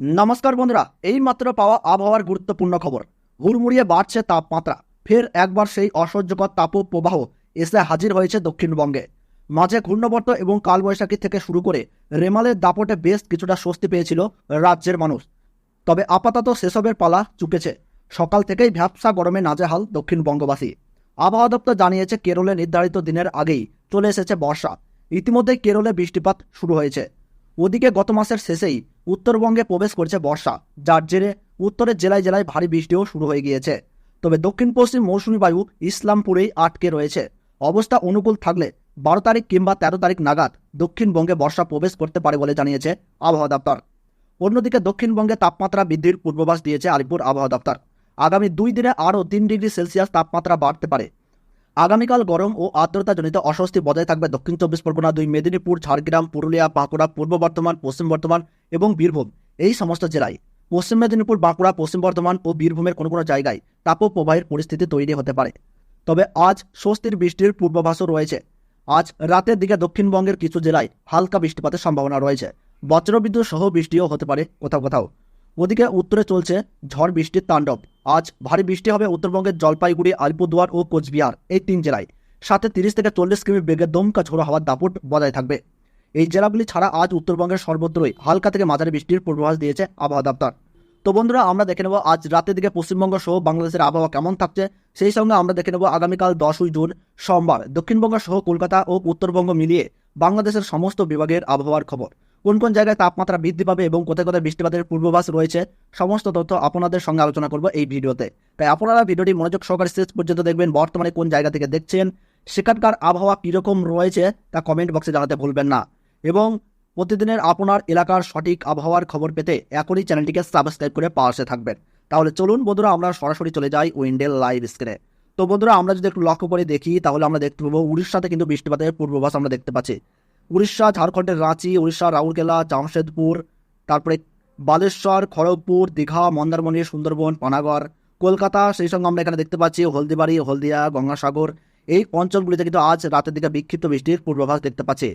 নমস্কার বন্ধুরা এই মাত্র পাওয়া আবহাওয়ার গুরুত্বপূর্ণ খবর। হুড়মুড়িয়ে বাড়ছে তাপমাত্রা। ফের একবার সেই অসহ্যকর তাপ প্রবাহ এসে হাজির হয়েছে দক্ষিণবঙ্গে। মাঝে ঘূর্ণবর্ত এবং কালবৈশাখী থেকে শুরু করে রেমালের দাপটে বেশ কিছুটা স্বস্তি পেয়েছিল রাজ্যের মানুষ। তবে আপাতত সেসবের পালা চুকেছে। সকাল থেকেই ভ্যাবসা গরমে নাজেহাল দক্ষিণবঙ্গবাসী। আবহাওয়া দপ্তর জানিয়েছে, কেরলে নির্ধারিত দিনের আগেই চলে এসেছে বর্ষা। ইতিমধ্যেই কেরলে বৃষ্টিপাত শুরু হয়েছে। ওদিকে গত মাসের শেষেই উত্তরবঙ্গে প্রবেশ করেছে বর্ষা, যার জেরে উত্তরের জেলায় জেলায় ভারী বৃষ্টিও শুরু হয়ে গিয়েছে। তবে দক্ষিণ পশ্চিম মৌসুমী বায়ু ইসলামপুরেই আটকে রয়েছে। অবস্থা অনুকূল থাকলে বারো তারিখ কিংবা তেরো তারিখ নাগাদ দক্ষিণবঙ্গে বর্ষা প্রবেশ করতে পারে বলে জানিয়েছে আবহাওয়া দপ্তর। অন্যদিকে দক্ষিণবঙ্গে তাপমাত্রা বৃদ্ধির পূর্বাভাস দিয়েছে আলিপুর আবহাওয়া দপ্তর। আগামী দুই দিনে আরও তিন ডিগ্রি সেলসিয়াস তাপমাত্রা বাড়তে পারে। আগামীকাল গরম ও আর্দ্রতাজনিত অস্বস্তি বজায় থাকবে দক্ষিণ চব্বিশ পরগনা দুই, মেদিনীপুর, ঝাড়গ্রাম, পুরুলিয়া, বাঁকুড়া, পূর্ব বর্ধমান, পশ্চিম বর্ধমান এবং বীরভূম। এই সমস্ত জেলায় পশ্চিম মেদিনীপুর, বাঁকুড়া, পশ্চিম বর্ধমান ও বীরভূমের কোনো কোনো জায়গায় তাপপ্রবাহের পরিস্থিতি তৈরি হতে পারে। তবে আজ স্বস্তির বৃষ্টির পূর্বাভাসও রয়েছে। আজ রাতের দিকে দক্ষিণবঙ্গের কিছু জেলায় হালকা বৃষ্টিপাতের সম্ভাবনা রয়েছে। বজ্রবিদ্যুৎ সহ বৃষ্টিও হতে পারে কোথাও কোথাও। ওদিকে উত্তরে চলছে ঝড় বৃষ্টির তাণ্ডব। আজ ভারী বৃষ্টি হবে উত্তরবঙ্গের জলপাইগুড়ি, আলিপুরদুয়ার ও কোচবিহার এই তিন জেলায়। সাথে তিরিশ থেকে চল্লিশ কিমি বেগে দমকা ঝোড়ো হওয়ার দাপট বজায় থাকবে। এই জেলাগুলি ছাড়া আজ উত্তরবঙ্গের সর্বত্রই হালকা থেকে মাঝারি বৃষ্টির পূর্বাভাস দিয়েছে আবহাওয়া দপ্তর। তো বন্ধুরা, আমরা দেখে নেব আজ রাতের দিকে পশ্চিমবঙ্গ সহ বাংলাদেশের আবহাওয়া কেমন থাকছে। সেই সঙ্গে আমরা দেখে নেব আগামীকাল দশই জুন, সোমবার। দক্ষিণবঙ্গ সহ কলকাতা ও উত্তরবঙ্গ মিলিয়ে বাংলাদেশের সমস্ত বিভাগের আবহাওয়ার খবর। কোন কোন জায়গায় তাপমাত্রা বৃদ্ধি পাবে এবং কোথায় কোথায় বৃষ্টিপাতের পূর্বাভাস রয়েছে, সমস্ত তথ্য আপনাদের সঙ্গে আলোচনা করব এই ভিডিওতে। তাই আপনারা ভিডিওটি মনোযোগ সহকারে শেষ পর্যন্ত দেখবেন, বর্তমানে কোন জায়গা থেকে দেখছেন, সেখানকার আবহাওয়া কীরকম রয়েছে তা কমেন্ট বক্সে জানাতে ভুলবেন না। এবং প্রতিদিনের আপনার এলাকার সঠিক আবহাওয়ার খবর পেতে এখনই চ্যানেলটিকে সাবস্ক্রাইব করে পাশে থাকবেন। তাহলে চলুন বন্ধুরা, আমরা সরাসরি চলে যাই উইন্ডেল লাইভ স্ক্রিনে তো বন্ধুরা, আমরা যদি একটু লক্ষ্য করে দেখি, তাহলে আমরা দেখতে পাবো উড়িষ্যাতে কিন্তু বৃষ্টিপাতের পূর্বাভাস আমরা দেখতে পাচ্ছি। উড়িষ্যা, ঝাড়খণ্ডের রাঁচি, উড়িষ্যা, রাউরকেলা, জামশেদপুর, তারপরে বালেশ্বর, খড়গপুর, দীঘা, মন্দারমণি, সুন্দরবন, পানাগড়, কলকাতা, সেই সঙ্গে আমরা এখানে দেখতে পাচ্ছি হলদিবাড়ি, হলদিয়া, গঙ্গাসাগর। এই অঞ্চলগুলিতে কিন্তু আজ রাতের দিকে বিক্ষিপ্ত বৃষ্টির পূর্বাভাস দেখতে পাচ্ছি।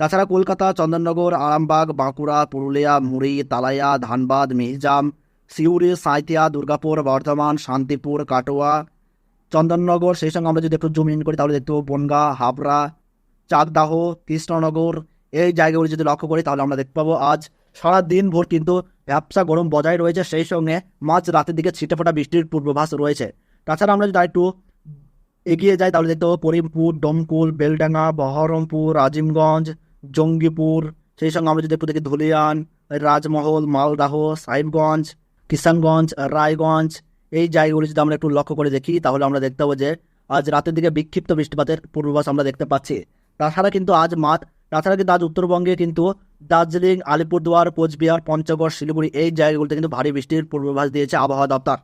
তাছাড়া কলকাতা, চন্দননগর, আরামবাগ, বাঁকুড়া, পুরুলিয়া, মুড়ি, তালাইয়া, ধানবাদ, মিহিজাম, সিউড়ি সাঁইতিয়া দুর্গাপুর, বর্ধমান, শান্তিপুর, কাটোয়া, চন্দননগর, সেই সঙ্গে আমরা যদি একটু জুম ইন করি তাহলে দেখতে পাবো বনগা, হাবড়া চাকদাহ কৃষ্ণনগর এই জায়গাগুলি যদি লক্ষ্য করি, তাহলে আমরা দেখতে পাবো আজ সারা দিন ভোর কিন্তু ব্যবসা গরম বজায় রয়েছে। সেই সঙ্গে মাঝ রাতের দিকে ছিটেফোঁটা বৃষ্টির পূর্বাভাস রয়েছে। তাছাড়া আমরা যদি একটু এগিয়ে যাই, তাহলে দেখতে পাবো করিমপুর ডমকুল বেলডাঙ্গা, বহরমপুর, আজিমগঞ্জ, জঙ্গিপুর। সেই সঙ্গে আমরা যদি একটু দেখি ধুলিয়ান, রাজমহল, মালদাহ, সাহেবগঞ্জ, কিষানগঞ্জ, রায়গঞ্জ, এই জায়গাগুলি যদি আমরা একটু লক্ষ্য করে দেখি, তাহলে আমরা দেখতে পাবো যে আজ রাতের দিকে বিক্ষিপ্ত বৃষ্টিপাতের পূর্বাভাস আমরা দেখতে পাচ্ছি। তাছাড়া কিন্তু আজ মাঠ, তাছাড়া কিন্তু আজ উত্তরবঙ্গে কিন্তু দার্জিলিং, আলিপুরদুয়ার, কোচবিহার, পঞ্চগড়, শিলিগুড়ি এই জায়গাগুলিতে কিন্তু ভারী বৃষ্টির পূর্বাভাস দিয়েছে আবহাওয়া দপ্তর।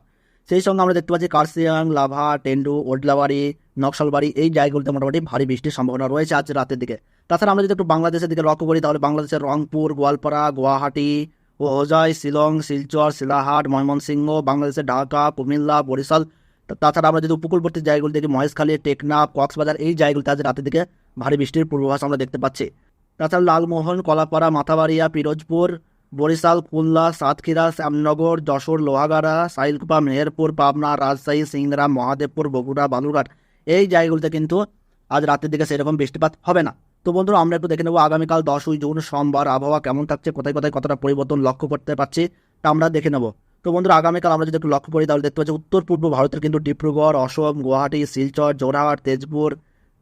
সেই সঙ্গে আমরা দেখতে পাচ্ছি কার্সিয়াং লাভা, টেন্ডু, ওডলাবাড়ি, নকশালবাড়ি এই জায়গাগুলিতে মোটামুটি ভারী বৃষ্টির সম্ভাবনা রয়েছে আজ রাতের দিকে। তাছাড়া আমরা যদি একটু বাংলাদেশের দিকে লক্ষ্য করি, তাহলে বাংলাদেশের রংপুর, গোয়ালপাড়া, গুয়াহাটি, ও হোজাই শিলং, শিলচর, শিলাহাট, ময়মনসিংহ, বাংলাদেশের ঢাকা, কুমিল্লা, বরিশাল তাছাড়া আমরা যদি উপকূলবর্তী জায়গাগুলি দেখি, মহেশখালী, টেকনাফ, কক্সবাজার, এই জায়গাগুলিতে আজ রাতের দিকে ভারী বৃষ্টির পূর্বাভাস আমরা দেখতে পাচ্ছি। তাছাড়া লালমোহন, কলাপাড়া, মাথাবাড়িয়া, পিরোজপুর, বরিশাল, খুলনা, সাতক্ষীরা, শ্যামনগর, যশোর, লোহাগাড়া, সাইলকুপা, মেহেরপুর, পাবনা, রাজশাহী, সিংড়া, মহাদেবপুর, বগুড়া, বালুরঘাট, এই জায়গাগুলিতে কিন্তু আজ রাতের দিকে সেরকম বৃষ্টিপাত হবে না। তো বন্ধুরা, আমরা একটু দেখে নেব আগামীকাল দশই জুন, সোমবার আবহাওয়া কেমন থাকছে, কোথায় কোথায় কতটা পরিবর্তন লক্ষ্য করতে পারছি, তা আমরা দেখে নেব। তো বন্ধুরা, আগামীকাল আমরা যদি একটু লক্ষ্য করি, তাহলে দেখতে পাচ্ছি উত্তর পূর্ব ভারতের কিন্তু ডিব্রুগড়, অসম, গুয়াহাটি, শিলচর জোরহাট তেজপুর,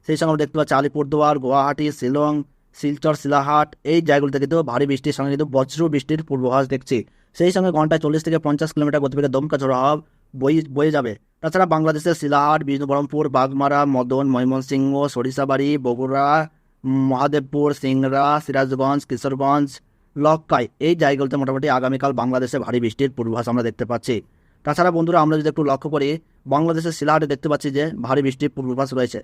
সেই সঙ্গে আমরা দেখতে পাচ্ছি আলিপুরদুয়ার, গুয়াহাটি, শিলং, শিলচর, শিলাহাট, এই জায়গাগুলিতে কিন্তু ভারী বৃষ্টির সঙ্গে কিন্তু বজ্র বৃষ্টির পূর্বাভাস দেখছি। সেই সঙ্গে ঘন্টায় চল্লিশ থেকে পঞ্চাশ কিলোমিটার গতিবেগে দমকা ঝোড়ো হাওয়া বই, বয়ে যাবে। তাছাড়া বাংলাদেশের শিলাহাট, বিষ্ণুবরমপুর, বাগমারা, মদন, ময়মনসিংহ, সরিষাবাড়ি, বগুড়া, মহাদেবপুর, সিংড়া, সিরাজগঞ্জ, কিশোরগঞ্জ লক্কাই এই জায়গাগুলোতে মোটামুটি আগামীকাল বাংলাদেশে ভারী বৃষ্টির পূর্বাভাস আমরা দেখতে পাচ্ছি। তাছাড়া বন্ধুরা, আমরা যদি একটু লক্ষ্য করি, বাংলাদেশের শিলাহাটে দেখতে পাচ্ছি যে ভারী বৃষ্টির পূর্বাভাস রয়েছে।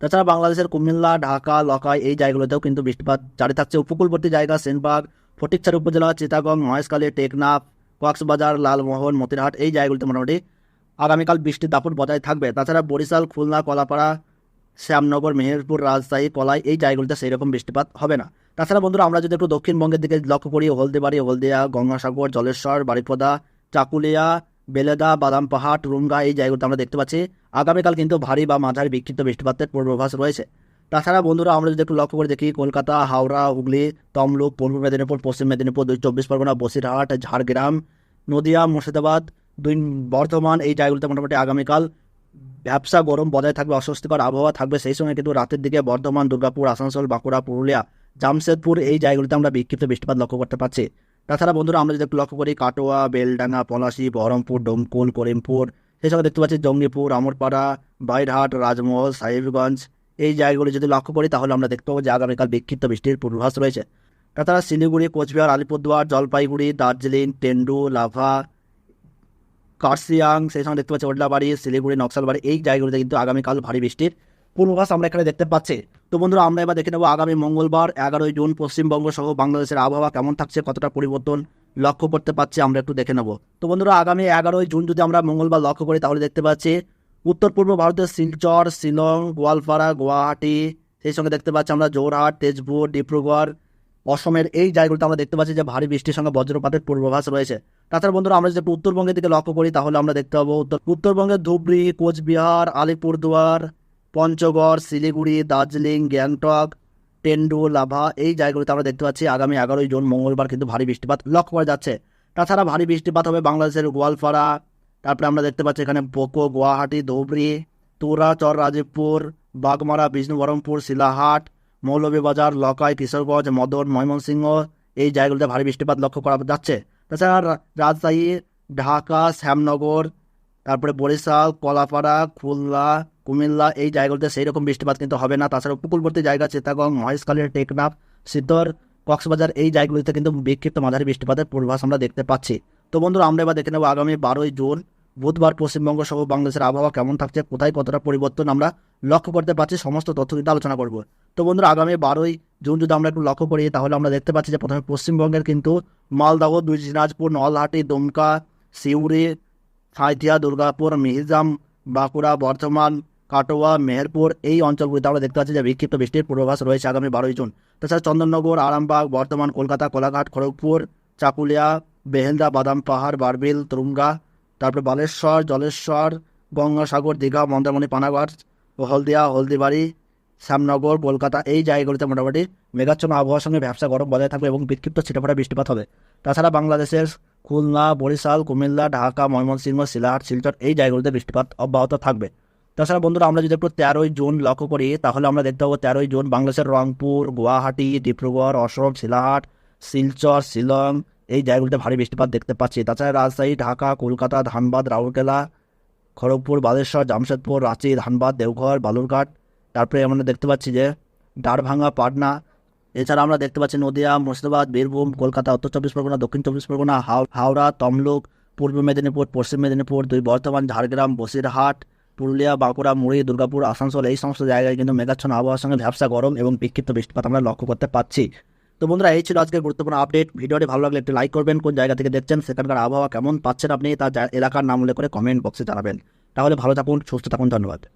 তাছাড়া বাংলাদেশের কুমিল্লা, ঢাকা লকাই এই জায়গাগুলোতেও কিন্তু বৃষ্টিপাত জারি থাকছে। উপকূলবর্তী জায়গা সেনবাগ, ফটিকছড়ি উপজেলা চিতাগং মহেশখালী, টেকনাফ, কক্সবাজার, লালমোহন, মতিরহাট এই জায়গাগুলিতে মোটামুটি আগামীকাল বৃষ্টির দাপট বজায় থাকবে। তাছাড়া বরিশাল, খুলনা, কলাপাড়া, শ্যামনগর, মেহেরপুর, রাজশাহী, কলাই এই জায়গাগুলিতে সেই রকম বৃষ্টিপাত হবে না। তাছাড়া বন্ধুরা, আমরা যদি একটু দক্ষিণবঙ্গের দিকে লক্ষ্য করি, হলদিবাড়ি, হলদিয়া, গঙ্গাসাগর, জলেশ্বর, বারিপদা, চাকুলিয়া, বেলেদা, বাদাম পাহাড় রুমগা এই জায়গাগুলোতে আমরা দেখতে পাচ্ছি। আগামীকাল কিন্তু ভারী বা মাঝারি বিক্ষিপ্ত বৃষ্টিপাতের পূর্বাভাস রয়েছে। তাছাড়া বন্ধুরা, আমরা যদি একটু লক্ষ্য করে দেখি, কলকাতা, হাওড়া, হুগলি, তমলুক, পূর্ব মেদিনীপুর, পশ্চিম মেদিনীপুর, দুই চব্বিশ পরগনা, বসিরহাট, ঝাড়গ্রাম, নদিয়া, মুর্শিদাবাদ, দুই বর্ধমান এই জায়গাগুলোতে মোটামুটি আগামীকাল ব্যবসা গরম, বজায় থাকবে, অস্বস্তিকর আবহাওয়া থাকবে। সেই সঙ্গে কিন্তু রাতের দিকে বর্ধমান, দুর্গাপুর, আসানসোল, বাঁকুড়া, পুরুলিয়া জামশেদপুর, এই জায়গাগুলিতে আমরা বিক্ষিপ্ত বৃষ্টিপাত লক্ষ্য করতে পারছি তাছাড়া বন্ধুরা, আমরা যদি লক্ষ্য করি, কাটোয়া, বেলডাঙ্গা, পলাশি, বহরমপুর, ডোমকুল, করিমপুর, সেই সঙ্গে দেখতে পাচ্ছি জঙ্গিপুর, আমরপাড়া, বাইরহাট, রাজমহল, সাহেবগঞ্জ, এই জায়গাগুলি যদি লক্ষ্য করি, তাহলে আমরা দেখতে পাবো যে আগামীকাল বিক্ষিপ্ত বৃষ্টির পূর্বাভাস রয়েছে। তাছাড়া শিলিগুড়ি, কোচবিহার, আলিপুরদুয়ার, জলপাইগুড়ি, দার্জিলিং, টেন্ডু, লাভা কার্সিয়াং সেই সঙ্গে দেখতে পাচ্ছি ওডলাবাড়ি, শিলিগুড়ি, নকশালবাড়ি, এই জায়গাগুলিতে কিন্তু আগামীকাল ভারী বৃষ্টির পূর্বাভাস আমরা এখানে দেখতে পাচ্ছি। তো বন্ধুরা, আমরা এবার দেখে নেব আগামী মঙ্গলবার, এগারোই জুন, পশ্চিমবঙ্গ সহ বাংলাদেশের আবহাওয়া কেমন থাকছে, কতটা পরিবর্তন লক্ষ্য করতে পারছি আমরা একটু দেখে নেব। তো বন্ধুরা, আগামী এগারোই জুন যদি আমরা মঙ্গলবার লক্ষ্য করি, তাহলে দেখতে পাচ্ছি উত্তর পূর্ব ভারতের শিলচর, শিলং, গোয়ালপাড়া, গুয়াহাটি, সেই সঙ্গে দেখতে পাচ্ছি আমরা জোরহাট, তেজপুর, ডিব্রুগড়, অসমের এই জায়গাগুলোতে আমরা দেখতে পাচ্ছি যে ভারী বৃষ্টির সঙ্গে বজ্রপাতের পূর্বাভাস রয়েছে। তাছাড়া বন্ধুরা, আমরা যদি উত্তরবঙ্গের দিকে লক্ষ্য করি, তাহলে আমরা দেখতে পাবো উত্তর উত্তরবঙ্গের ধুবড়ি, কোচবিহার, আলিপুরদুয়ার পঞ্চগড়, শিলিগুড়ি, দার্জিলিং, গ্যাংটক, টেন্ডু, লাভা এই জায়গাগুলোতে আমরা দেখতে পাচ্ছি আগামী এগারোই জুন মঙ্গলবার কিন্তু ভারী বৃষ্টিপাত লক্ষ্য করা যাচ্ছে। তাছাড়া ভারী বৃষ্টিপাত হবে বাংলাদেশের গোয়ালপাড়া, তারপরে আমরা দেখতে পাচ্ছি এখানে পোকো, গুয়াহাটি, ধুবড়ি, তুরা চর রাজীবপুর বাগমারা, বিষ্ণুবরমপুর, শিলাহাট, মৌলভীবাজার, লকাই, কিশোরগঞ্জ, মদন, ময়মনসিংহ এই জায়গাগুলোতে ভারী বৃষ্টিপাত লক্ষ্য করা যাচ্ছে। তাছাড়া রাজশাহী, ঢাকা, শ্যামনগর তারপরে বরিশাল, কলাপাড়া, খুলনা, কুমিল্লা, এই জায়গাগুলোতে সেই রকম বৃষ্টিপাত কিন্তু হবে না। তাছাড়া উপকূলবর্তী জায়গা চিত্তাগং মহেশখালীর টেকনাফ, সিদ্ধর, কক্সবাজার, এই জায়গাগুলিতে কিন্তু বিক্ষিপ্ত মাঝারি বৃষ্টিপাতের পূর্বাভাস আমরা দেখতে পাচ্ছি। তো বন্ধুরা, আমরা এবার দেখে নেব আগামী বারোই জুন, বুধবার পশ্চিমবঙ্গ সহ বাংলাদেশের আবহাওয়া কেমন থাকছে, কোথায় কতটা পরিবর্তন আমরা লক্ষ্য করতে পারছি, সমস্ত তথ্য কিন্তু আলোচনা করব। তো বন্ধুরা, আগামী বারোই জুন যদি আমরা একটু লক্ষ্য করি, তাহলে আমরা দেখতে পাচ্ছি যে প্রথমে পশ্চিমবঙ্গের কিন্তু মালদহ, দুই দিনাজপুর, নলহাটি, দুমকা, সিউড়ি সাঁইথিয়া, দুর্গাপুর মিহিজাম বাঁকুড়া, বর্ধমান, কাটোয়া, মেহেরপুর এই অঞ্চলগুলিতে আমরা দেখতে পাচ্ছি যে বিক্ষিপ্ত বৃষ্টির পূর্বাভাস রয়েছে আগামী বারোই জুন। তাছাড়া চন্দননগর, আরামবাগ, বর্ধমান, কলকাতা, কোলাঘাট, খড়গপুর, চাকুলিয়া, বেহেলদা, বাদাম পাহাড়, বারবিল, তুরুঙ্গা, তারপরে বালেশ্বর, জলেশ্বর, গঙ্গাসাগর, দীঘা, মন্দারমণি, পানাগড়, হলদিয়া, হলদিবাড়ি, শ্যামনগর, কলকাতা এই জায়গাগুলিতে মোটামুটি মেঘাচ্ছন্ন আবহাওয়ার সঙ্গে ব্যবসা গরম বজায় থাকবে এবং বিক্ষিপ্ত ছিটেফোঁটা বৃষ্টিপাত হবে। তাছাড়া বাংলাদেশের খুলনা, বরিশাল, কুমিল্লা, ঢাকা, ময়মনসিংহ শিলাহাট শিলচর এই জায়গাগুলিতে বৃষ্টিপাত অব্যাহত থাকবে। তাছাড়া বন্ধুরা, আমরা যদি একটু তেরোই জুন লক্ষ্য করি, তাহলে আমরা দেখতে পাবো তেরোই জুন বাংলাদেশের রংপুর, গুয়াহাটি, ডিব্রুগড়, অসম শিলাহাট শিলচর, শিলং এই জায়গাগুলিতে ভারী বৃষ্টিপাত দেখতে পাচ্ছি। তাছাড়া রাজশাহী, ঢাকা, কলকাতা, ধানবাদ, রাউরকেলা, খড়গপুর, বালেশ্বর, জামশেদপুর, রাঁচি, ধানবাদ, দেওঘর, বালুরঘাট। তারপরে আমরা দেখতে পাচ্ছি যে ডারভাঙ্গা, পাটনা এছাড়া আমরা দেখতে পাচ্ছি নদিয়া, মুর্শিদাবাদ, বীরভূম, কলকাতা, উত্তর চব্বিশ পরগনা, দক্ষিণ চব্বিশ পরগনা, হাও- হাওড়া, তমলুক, পূর্ব মেদিনীপুর, পশ্চিম মেদিনীপুর, দুই বর্ধমান, ঝাড়গ্রাম, বসিরহাট, পুরুলিয়া, বাঁকুড়া, মুড়ি, দুর্গাপুর, আসানসোল এই সমস্ত জায়গায় কিন্তু মেঘাচ্ছন্ন আবহাওয়ার সঙ্গে ব্যবসা গরম এবং বিক্ষিপ্ত বৃষ্টিপাত আমরা লক্ষ্য করতে পাচ্ছি। তো বন্ধুরা, এই ছিল আজকের গুরুত্বপূর্ণ আপডেট ভিডিওটি ভালো লাগলে একটু লাইক করবেন, কোন জায়গা থেকে দেখছেন, সেখানকার আবহাওয়া কেমন পাচ্ছেন আপনি তার এলাকার নাম উল্লেখ করে কমেন্ট বক্সে জানাবেন। তাহলে ভালো থাকুন, সুস্থ থাকুন, ধন্যবাদ।